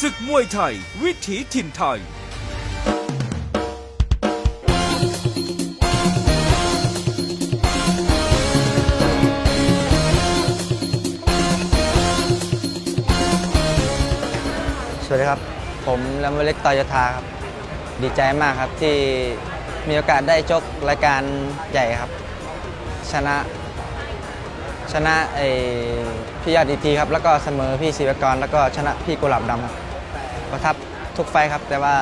ศึกมวยไทย วิถีถิ่นไทย สวัสดีครับ ผมลำเล็กตอยทาครับ ดีใจมากครับที่มีโอกาสได้ชกรายการใหญ่ครับ ชนะ ชนะไอพี่ยอดอีทีครับ แล้วก็เสมอพี่ศิวกร แล้วก็ชนะพี่กุหลาบดำครับ ประทับทุกไฟครับ แต่ว่า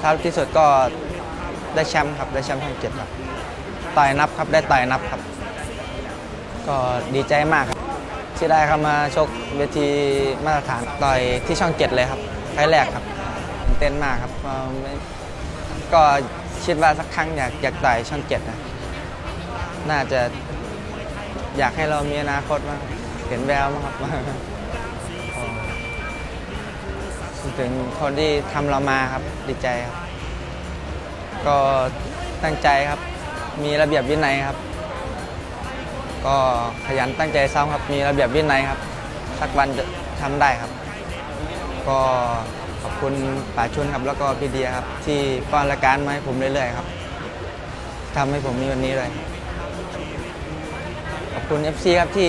ท้ายที่สุดก็ได้แชมป์ครับได้แชมป์ช่องเจ็ดครับต่อยนับครับได้ต่อยนับครับ ก็ดีใจมากครับ ที่ได้เข้ามาชกเวทีมาตรฐานต่อยที่ช่องเจ็ดเลยครับไฟแรกครับตื่นเต้นมากครับก็คิดว่าสักครั้งอยากอยากต่อยช่องเจ็ดนะน่าจะอยากให้เรามีอนาคตมางเห็นแววมั้งครับ ถึงคนที่ทำเรามาครับดีใจครับ ก็ตั้งใจครับ มีระเบียบวินัยครับ ก็ขยันตั้งใจซ้อมครับ มีระเบียบวินัยครับ สักวันจะทำได้ครับ ก็ขอบคุณป่าชุนครับ แล้วก็พี่เดียครับ ที่ป้อนรายการมาให้ผมเรื่อยๆครับทำให้ผมมีวันนี้เลยขอบคุณ FC ครับที่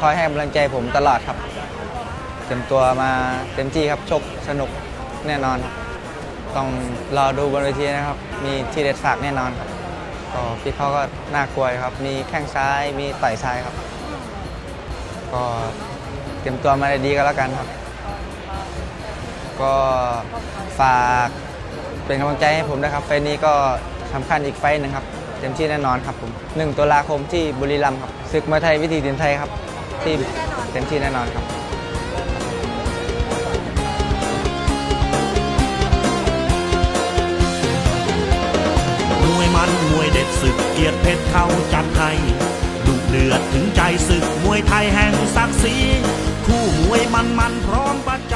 คอยให้กำลังใจผมตลอดครับ เต็มตัวมาเต็มที่ครับชกสนุกแน่นอนครับต้องรอดูบนเวทีนะครับ มีทีเด็ดฝากแน่นอนครับก็พี่เขาก็น่ากลัวครับ มีแข้งซ้ายมีต่อยซ้ายครับ ก็เตรียมตัวมาได้ดีก็แล้วกันครับ ก็ฝากเป็นกำลังใจให้ผมนะครับ ไฟนี้ก็สำคัญอีกไฟหนึ่งครับ เต็มที่แน่นอนครับผม1ตุลาคมที่บุรีรัมย์ครับศึกมวยไทยวิถีดินไทยครับ ที่เต็มที่แน่นอนครับ เขาจัดให้ดุเดือดถึงใจศึกมวยไทยแห่งศักดิ์ศรีคู่มวยมันมันพร้อมประจ